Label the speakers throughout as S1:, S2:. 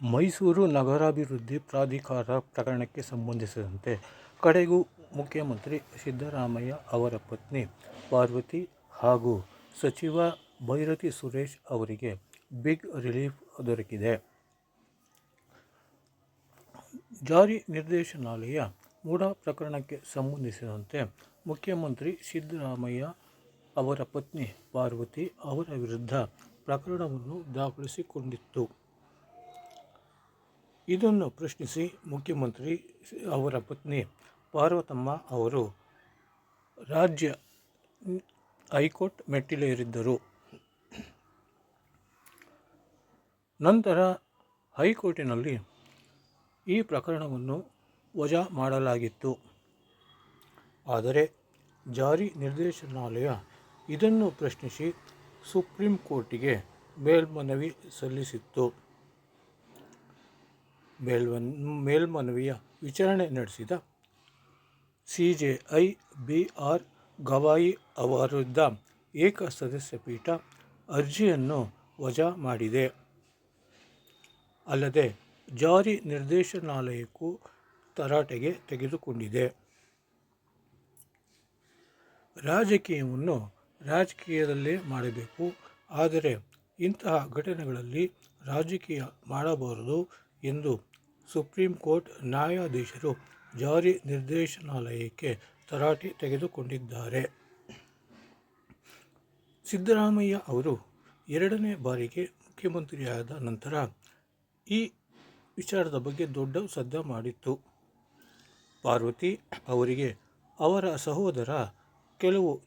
S1: ಮೈಸೂರು ನಗರಾಭಿವೃದ್ಧಿ ಪ್ರಾಧಿಕಾರ ಪ್ರಕರಣಕ್ಕೆ ಸಂಬಂಧಿಸಿದಂತೆ ಕಡೆಗೂ ಮುಖ್ಯಮಂತ್ರಿ ಸಿದ್ದರಾಮಯ್ಯ ಅವರ ಪತ್ನಿ ಪಾರ್ವತಿ ಹಾಗೂ ಸಚಿವ ಭೈರತಿ ಸುರೇಶ್ ಅವರಿಗೆ ಬಿಗ್ ರಿಲೀಫ್ ದೊರಕಿದೆ. ಜಾರಿ ನಿರ್ದೇಶನಾಲಯ ಮೂಡ ಪ್ರಕರಣಕ್ಕೆ ಸಂಬಂಧಿಸಿದಂತೆ ಮುಖ್ಯಮಂತ್ರಿ ಸಿದ್ದರಾಮಯ್ಯ ಅವರ ಪತ್ನಿ ಪಾರ್ವತಿ ಅವರ ವಿರುದ್ಧ ಪ್ರಕರಣವನ್ನು ದಾಖಲಿಸಿಕೊಂಡಿತ್ತು. ಇದನ್ನು ಪ್ರಶ್ನಿಸಿ ಮುಖ್ಯಮಂತ್ರಿ ಅವರ ಪತ್ನಿ ಪಾರ್ವತಮ್ಮ ಅವರು, ರಾಜ್ಯ ಹೈಕೋರ್ಟ್ ಮೆಟ್ಟಿಲೇರಿದ್ದರು. ನಂತರ ಹೈಕೋರ್ಟಿನಲ್ಲಿ ಈ ಪ್ರಕರಣವನ್ನು ವಜಾ ಮಾಡಲಾಗಿತ್ತು. ಆದರೆ ಜಾರಿ ನಿರ್ದೇಶನಾಲಯ ಇದನ್ನು ಪ್ರಶ್ನಿಸಿ ಸುಪ್ರೀಂ ಕೋರ್ಟಿಗೆ ಮೇಲ್ಮನವಿ ಸಲ್ಲಿಸಿತ್ತು. ಮೇಲ್ಮನವಿಯ ವಿಚಾರಣೆ ನಡೆಸಿದ ಸಿಜೆಐ ಬಿ. ಆರ್. ಗವಾಯಿ ಅವರಿದ್ದ ಏಕ ಸದಸ್ಯ ಪೀಠ ಅರ್ಜಿಯನ್ನು ವಜಾ ಮಾಡಿದೆ. ಅಲ್ಲದೆ ಜಾರಿ ನಿರ್ದೇಶನಾಲಯಕ್ಕೂ ತರಾಟೆಗೆ ತೆಗೆದುಕೊಂಡಿದೆ. ರಾಜಕೀಯವನ್ನು ರಾಜಕೀಯದಲ್ಲೇ ಮಾಡಬೇಕು. ಆದರೆ ಇಂತಹ ಘಟನೆಗಳಲ್ಲಿ ರಾಜಕೀಯ ಮಾಡಬಾರದು ಎಂದು ಸುಪ್ರೀಂಕೋರ್ಟ್ ನ್ಯಾಯಾಧೀಶರು ಜಾರಿ ನಿರ್ದೇಶನಾಲಯಕ್ಕೆ ತರಾಟೆ ತೆಗೆದುಕೊಂಡಿದ್ದಾರೆ. ಸಿದ್ದರಾಮಯ್ಯ ಅವರು ಎರಡನೇ ಬಾರಿಗೆ ಮುಖ್ಯಮಂತ್ರಿಯಾದ ನಂತರ ಈ ವಿಚಾರದ ಬಗ್ಗೆ ದೊಡ್ಡ ಸದ್ದ ಮಾಡಿತ್ತು. ಪಾರ್ವತಿ ಅವರಿಗೆ ಅವರ ಸಹೋದರ ಕೆಲವು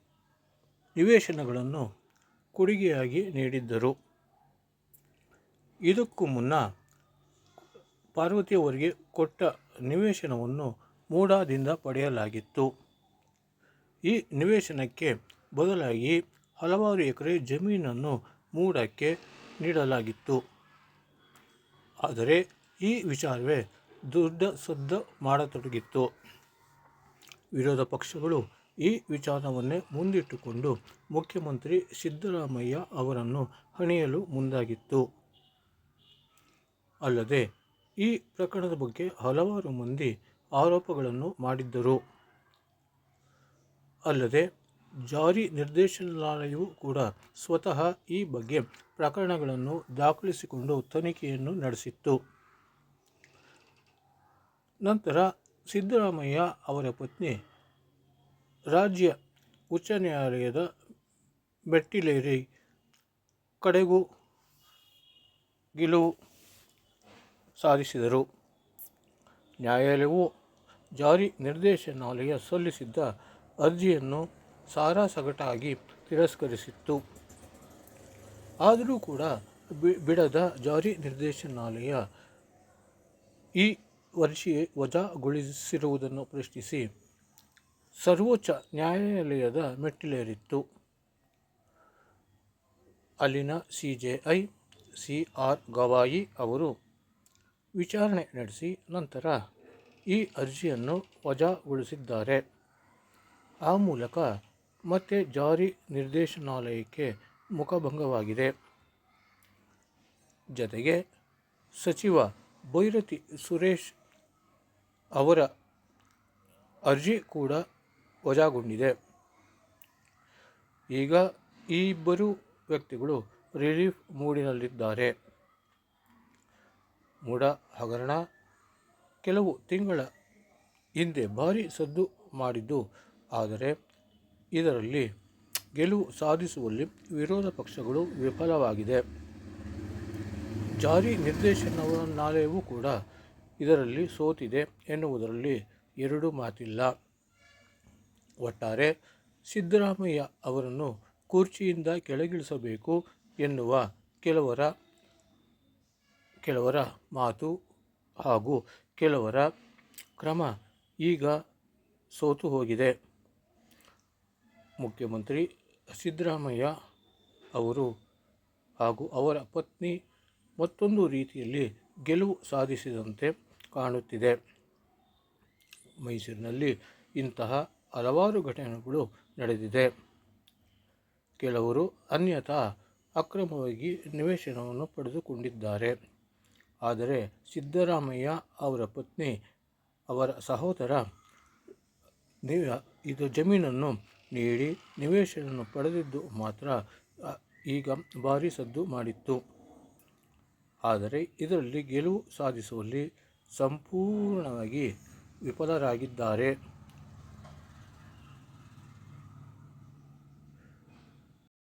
S1: ನಿವೇಶನಗಳನ್ನು ಕೊಡುಗೆಯಾಗಿ ನೀಡಿದ್ದರು. ಇದಕ್ಕೂ ಮುನ್ನ ಪಾರ್ವತಿ ಅವರಿಗೆ ಕೊಟ್ಟ ನಿವೇಶನವನ್ನು ಮೂಡಾದಿಂದ ಪಡೆಯಲಾಗಿತ್ತು. ಈ ನಿವೇಶನಕ್ಕೆ ಬದಲಾಗಿ ಹಲವಾರು ಎಕರೆ ಜಮೀನನ್ನು ಮೂಡಕ್ಕೆ ನೀಡಲಾಗಿತ್ತು. ಆದರೆ ಈ ವಿಚಾರವೇ ದೊಡ್ಡ ಸದ್ದು ಮಾಡತೊಡಗಿತ್ತು. ವಿರೋಧ ಪಕ್ಷಗಳು ಈ ವಿಚಾರವನ್ನೇ ಮುಂದಿಟ್ಟುಕೊಂಡು ಮುಖ್ಯಮಂತ್ರಿ ಸಿದ್ದರಾಮಯ್ಯ ಅವರನ್ನು ಹಣಿಯಲು ಮುಂದಾಗಿತ್ತು. ಅಲ್ಲದೆ ಈ ಪ್ರಕರಣದ ಬಗ್ಗೆ ಹಲವಾರು ಮಂದಿ ಆರೋಪಗಳನ್ನು ಮಾಡಿದ್ದರು. ಅಲ್ಲದೆ, ಜಾರಿ ನಿರ್ದೇಶನಾಲಯವು ಕೂಡ ಸ್ವತಃ ಈ ಬಗ್ಗೆ ಪ್ರಕರಣಗಳನ್ನು ದಾಖಲಿಸಿಕೊಂಡು ತನಿಖೆಯನ್ನು ನಡೆಸಿತ್ತು. ನಂತರ ಸಿದ್ದರಾಮಯ್ಯ ಅವರ ಪತ್ನಿ ರಾಜ್ಯ ಉಚ್ಚ ನ್ಯಾಯಾಲಯದ ಮೆಟ್ಟಿಲೇರಿ ಕಡೆಗೂ ಗೆಲುವು ಸಾಧಿಸಿದರು. ನ್ಯಾಯಾಲಯವು ಜಾರಿ ನಿರ್ದೇಶನಾಲಯ ಸಲ್ಲಿಸಿದ್ದ ಅರ್ಜಿಯನ್ನು ಸಾರಾಸಗಟಾಗಿ ತಿರಸ್ಕರಿಸಿತ್ತು. ಆದರೂ ಕೂಡ ಬಿಡದ ಜಾರಿ ನಿರ್ದೇಶನಾಲಯ ಈ ವರ್ಷಿಯೇ ವಜಾಗೊಳಿಸಿರುವುದನ್ನು ಪ್ರಶ್ನಿಸಿ ಸರ್ವೋಚ್ಚ ನ್ಯಾಯಾಲಯದ ಮೆಟ್ಟಿಲೇರಿತ್ತು. ಅಲ್ಲಿನ C J I, C. R. Gavai ಅವರು ವಿಚಾರಣೆ ನಡೆಸಿ ನಂತರ ಈ ಅರ್ಜಿಯನ್ನು ವಜಾಗೊಳಿಸಿದ್ದಾರೆ. ಆ ಮೂಲಕ ಮತ್ತೆ ಜಾರಿ ನಿರ್ದೇಶನಾಲಯಕ್ಕೆ ಮುಖಭಂಗವಾಗಿದೆ. ಜತೆಗೆ ಸಚಿವ ಭೈರತಿ ಸುರೇಶ್ ಅವರ ಅರ್ಜಿ ಕೂಡ ವಜಾಗೊಂಡಿದೆ. ಈಗ ಈ ಇಬ್ಬರು ವ್ಯಕ್ತಿಗಳು ರಿಲೀಫ್ ಮೂಡಿನಲ್ಲಿದ್ದಾರೆ. ಮುಡಾ ಹಗರಣ ಕೆಲವು ತಿಂಗಳ ಹಿಂದೆ ಭಾರೀ ಸದ್ದು ಮಾಡಿದ್ದು ಆದರೆ ಇದರಲ್ಲಿ ಗೆಲುವು ಸಾಧಿಸುವಲ್ಲಿ ವಿರೋಧ ಪಕ್ಷಗಳು ವಿಫಲವಾಗಿದೆ. ಜಾರಿ ನಿರ್ದೇಶನಾಲಯವೂ ಕೂಡ ಇದರಲ್ಲಿ ಸೋತಿದೆ ಎನ್ನುವುದರಲ್ಲಿ ಎರಡು ಮಾತಿಲ್ಲ. ಒಟ್ಟಾರೆ ಸಿದ್ದರಾಮಯ್ಯ ಅವರನ್ನು ಕುರ್ಚಿಯಿಂದ ಕೆಳಗಿಳಿಸಬೇಕು ಎನ್ನುವ ಕೆಲವರ ಮಾತು ಹಾಗೂ ಕೆಲವರ ಕ್ರಮ ಈಗ ಸೋತು ಹೋಗಿದೆ ಮುಖ್ಯಮಂತ್ರಿ ಸಿದ್ದರಾಮಯ್ಯ ಅವರು ಹಾಗೂ ಅವರ ಪತ್ನಿ ಮತ್ತೊಂದು ರೀತಿಯಲ್ಲಿ ಗೆಲುವು ಸಾಧಿಸಿದಂತೆ ಕಾಣುತ್ತಿದೆ. ಮೈಸೂರಿನಲ್ಲಿ ಇಂತಹ ಹಲವಾರು ಘಟನೆಗಳು ನಡೆದಿದೆ. ಕೆಲವರು ಅನ್ಯಥಾ ಅಕ್ರಮವಾಗಿ ನಿವೇಶನವನ್ನು ಪಡೆದುಕೊಂಡಿದ್ದಾರೆ. ಆದರೆ ಸಿದ್ದರಾಮಯ್ಯ ಅವರ ಪತ್ನಿ, ಅವರ ಸಹೋದರ ಇದು ಜಮೀನನ್ನು ನೀಡಿ ನಿವೇಶನವನ್ನು ಪಡೆದಿದ್ದು ಮಾತ್ರ ಈಗ ಭಾರೀ ಸದ್ದು ಮಾಡಿತ್ತು. ಆದರೆ ಇದರಲ್ಲಿ ಗೆಲುವು ಸಾಧಿಸುವಲ್ಲಿ ಸಂಪೂರ್ಣವಾಗಿ ವಿಫಲರಾಗಿದ್ದಾರೆ.